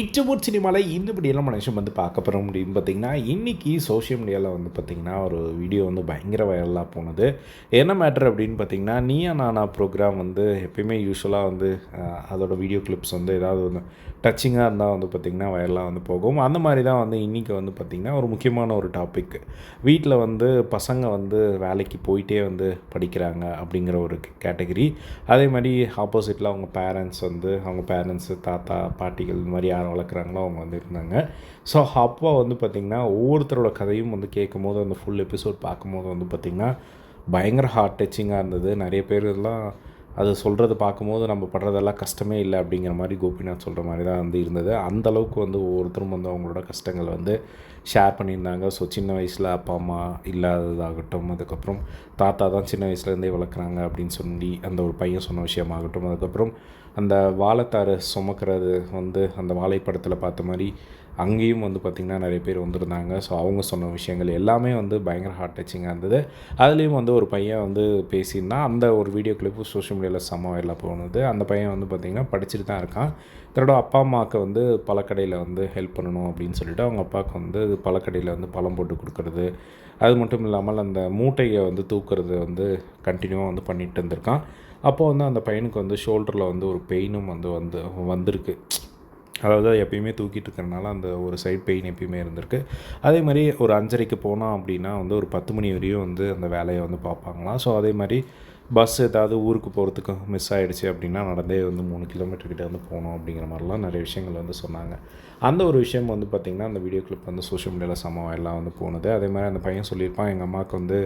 இச்சபூர் சினிமாவில் இந்தபடியெல்லாம் மனுஷன் வந்து பார்க்க போகிறோம் அப்படின்னு பார்த்தீங்கன்னா இன்றைக்கி சோஷியல் மீடியாவில் வந்து பார்த்திங்கன்னா ஒரு வீடியோ வந்து பயங்கர வைரலாக போனது. என்ன மேட்ரு அப்படின்னு பார்த்தீங்கன்னா நீயா நானா ப்ரோக்ராம் வந்து எப்பயுமே யூஸ்வலாக வந்து அதோட வீடியோ கிளிப்ஸ் வந்து ஏதாவது ஒன்று டச்சிங்காக இருந்தால் வந்து பார்த்திங்கன்னா வைரலாக வந்து போகும். அந்த மாதிரி தான் வந்து இன்றைக்கி வந்து பார்த்திங்கன்னா ஒரு முக்கியமான ஒரு டாபிக் வீட்டில் வந்து பசங்க வந்து வேலைக்கு போயிட்டே வந்து படிக்கிறாங்க அப்படிங்கிற ஒரு கேட்டகரி அதே மாதிரி ஆப்போசிட்டில் அவங்க பேரண்ட்ஸ் வந்து அவங்க பேரண்ட்ஸு தாத்தா பாட்டிகள் இந்த மாதிரி யாரும் வளர்க்குறாங்களோ அவங்க வந்து இருந்தாங்க. ஸோ அப்போ வந்து பார்த்திங்கன்னா ஒவ்வொருத்தரோட கதையும் வந்து கேட்கும் போது அந்த ஃபுல் எபிசோட் பார்க்கும்போது வந்து பார்த்திங்கன்னா பயங்கர ஹார்ட் டச்சிங்காக இருந்தது. நிறைய பேர் எல்லாம் அது சொல்கிறது பார்க்கும்போது நம்ம படுறதெல்லாம் கஷ்டமே இல்லை அப்படிங்கிற மாதிரி கோபிநாத் சொல்கிற மாதிரி தான் வந்து இருந்தது. அந்த அளவுக்கு வந்து ஒவ்வொருத்தரும் வந்து அவங்களோட கஷ்டங்கள் வந்து ஷேர் பண்ணியிருந்தாங்க. ஸோ சின்ன வயசில் அப்பா அம்மா இல்லாததாகட்டும் அதுக்கப்புறம் தாத்தா தான் சின்ன வயசுலேருந்தே வளர்க்குறாங்க அப்படின்னு சொல்லி அந்த ஒரு பையன் சொன்ன விஷயமாகட்டும் அதுக்கப்புறம் அந்த வாழைத்தாறு சுமக்கிறது வந்து அந்த வாழைப்படத்தில் பார்த்த மாதிரி அங்கேயும் வந்து பார்த்திங்கன்னா நிறைய பேர் வந்திருந்தாங்க. ஸோ அவங்க சொன்ன விஷயங்கள் எல்லாமே வந்து பயங்கர ஹார்ட் டச்சிங்காக இருந்தது. அதுலேயும் வந்து ஒரு பையன் வந்து பேசியிருந்தான் அந்த ஒரு வீடியோ கிளிப்பு சோஷியல் மீடியாவில் செம்ம எல்லாம் போனது. அந்த பையன் வந்து பார்த்திங்கன்னா படிச்சுட்டு தான் இருக்கான். தன்னோட அப்பா அம்மாவுக்கு வந்து பழக்கடையில் வந்து ஹெல்ப் பண்ணணும் அப்படின்னு சொல்லிட்டு அவங்க அப்பாவுக்கு வந்து பழக்கடையில் வந்து பழம் போட்டு கொடுக்கறது. அது மட்டும் இல்லாமல் அந்த மூட்டையை வந்து தூக்குறது வந்து கண்டினியூவாக வந்து பண்ணிகிட்டு இருந்திருக்கான். அப்போ வந்து அந்த பையனுக்கு வந்து ஷோல்டரில் வந்து ஒரு பெயினும் வந்து வந்து வந்திருக்கு. அதாவது எப்பயுமே தூக்கிட்டு இருக்கிறனால அந்த ஒரு சைட் பெயின் எப்பயுமே இருந்திருக்கு. அதே மாதிரி ஒரு அஞ்சரைக்கு போனோம் அப்படின்னா வந்து ஒரு பத்து மணி வரையும் வந்து அந்த வேலையை வந்து பார்ப்பாங்களாம். ஸோ அதே மாதிரி பஸ் ஏதாவது ஊருக்கு போகிறதுக்கு மிஸ் ஆகிடுச்சு அப்படின்னா நடந்தே வந்து மூணு கிலோமீட்டர்கிட்ட வந்து போகணும் அப்படிங்கிற மாதிரிலாம் நிறைய விஷயங்கள் வந்து சொன்னாங்க. அந்த ஒரு விஷயம் வந்து பார்த்திங்கன்னா அந்த வீடியோ கிளிப் வந்து சோஷியல் மீடியாவில் சமம் எல்லாம் வந்து போனது. அதே மாதிரி அந்த பையன் சொல்லியிருப்பான் எங்கள் அம்மாவுக்கு வந்து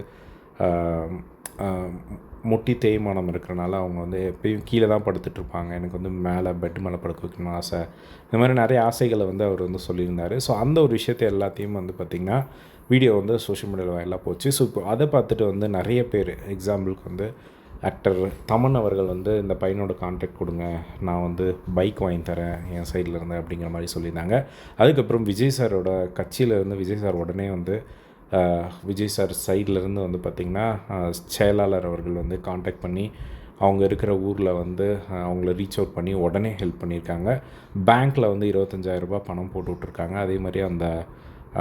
முட்டி தேய்மானம் இருக்கிறனால அவங்க வந்து எப்பயும் கீழே தான் படுத்துட்ருப்பாங்க. எனக்கு வந்து மேலே பெட் மேலே படுக்க வைக்கணும்னு ஆசை. இந்த மாதிரி நிறைய ஆசைகளை வந்து அவர் வந்து சொல்லியிருந்தார். ஸோ அந்த ஒரு விஷயத்தை எல்லாத்தையும் வந்து பார்த்திங்கன்னா வீடியோ வந்து சோஷியல் மீடியாவில் வாயிலாக போச்சு. ஸோ இப்போ அதை பார்த்துட்டு வந்து நிறைய பேர் எக்ஸாம்பிளுக்கு வந்து ஆக்டர் தமன் அவர்கள் வந்து இந்த பையனோட கான்டாக்ட் கொடுங்க. நான் வந்து பைக் வாங்கி தரேன் என் சைடில் இருந்து அப்படிங்கிற மாதிரி சொல்லியிருந்தாங்க. அதுக்கப்புறம் விஜய் சாரோட கட்சியிலேருந்து விஜய் சார் உடனே வந்து விஜய் சார் சைட்லேருந்து வந்து பார்த்திங்கன்னா செயலாளர் அவர்கள் வந்து காண்டாக்ட் பண்ணி அவங்க இருக்கிற ஊரில் வந்து அவங்கள ரீச் அவுட் பண்ணி உடனே ஹெல்ப் பண்ணியிருக்காங்க. பேங்க்கில் வந்து இருபத்தஞ்சாயிரரூபா பணம் போட்டு விட்ருக்காங்க அதே மாதிரி அந்த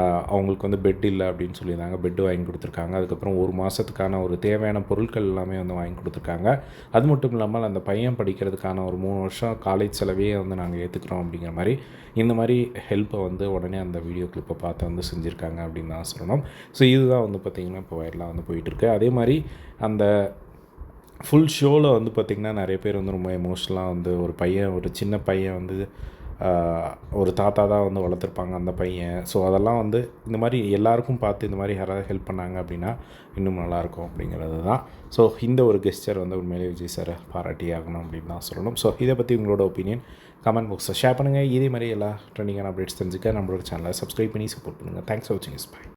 அவங்களுக்கு வந்து பெட் இல்லை அப்படின்னு சொல்லியிருந்தாங்க. பெட்டு வாங்கி கொடுத்துருக்காங்க. அதுக்கப்புறம் ஒரு மாதத்துக்கான ஒரு தேவையான பொருட்கள் எல்லாமே வந்து வாங்கி கொடுத்துருக்காங்க. அது மட்டும் இல்லாமல் அந்த பையன் படிக்கிறதுக்கான ஒரு மூணு வருஷம் காலேஜ் செலவையே வந்து நாங்கள் ஏற்றுக்குறோம் அப்படிங்கிற மாதிரி இந்த மாதிரி ஹெல்ப்பை வந்து உடனே அந்த வீடியோ கிளிப்பை பார்த்து வந்து செஞ்சுருக்காங்க அப்படின்னு தான் சொல்லணும். ஸோ இதுதான் வந்து பார்த்திங்கன்னா இப்போ வயலாக வந்து போயிட்டுருக்கு. அதே மாதிரி அந்த ஃபுல் ஷோவில் வந்து பார்த்திங்கன்னா நிறைய பேர் வந்து ரொம்ப எமோஷ்னலாக வந்து ஒரு பையன் ஒரு சின்ன பையன் வந்து ஒரு தாத்தா தான் வந்து வளர்த்துருப்பாங்க அந்த பையன். ஸோ அதெல்லாம் வந்து இந்த மாதிரி எல்லாருக்கும் பார்த்து இந்த மாதிரி யாராவது ஹெல்ப் பண்ணாங்க அப்படின்னா இன்னும் நல்லாயிருக்கும் அப்படிங்கிறது தான். ஸோ இந்த ஒரு கெஸ்டர் வந்து உண்மையிலே விஜய் சாரை பாராட்டி ஆகணும் அப்படின்னு தான் சொல்லணும். ஸோ இதை பற்றி உங்களோட ஒப்பீனியன் கமெண்ட் பாக்ஸில் ஷேர் பண்ணுங்கள் இதே மாதிரி எல்லா ட்ரெண்டிங்கான அப்டேட்ஸ் தெரிஞ்சுக்க நம்மளோட சேனலை சப்ஸ்கிரைப் பண்ணி சப்போர்ட் பண்ணுங்கள் தேங்க்ஸ் ஃபார் வாட்சிங் இஸ் பை